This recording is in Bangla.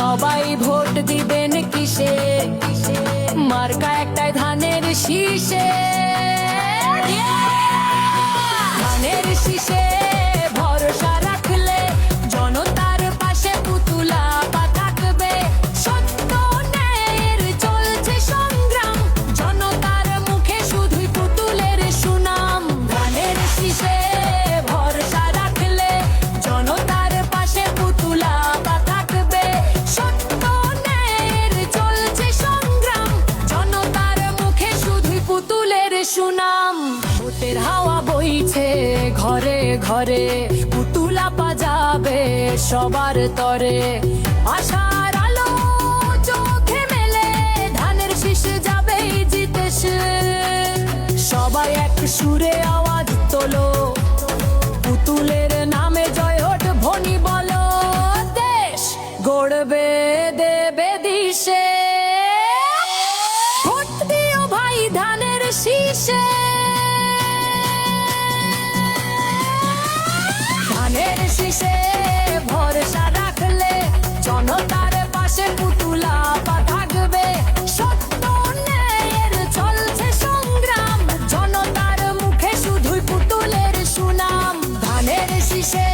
সবাই ভোট দিবেন কিসে? মার্কা একটাই ধানের শীষে। পুতুলের সুনাম ভোটের হাওয়া বইছে ঘরে ঘরে, পুতুলা পাজাবে সবার তরে। আশার আলো চোখে মেলে, ধানের শীষ যাবেই জিতেছে সবাই এক সুরে আওয়াজ তোলো, পুতুলের নামে জয় হোট ভনি বলো। দেশ গড়বে, দিশে শীষে ধানের শীষে ভরসা রাখলে জনতার পাশে পুতুলা থাকবে। সত্য ন্যায়ের চলছে সংগ্রাম, জনতার মুখে শুধুই পুতুলের সুনাম। ধানের শীষে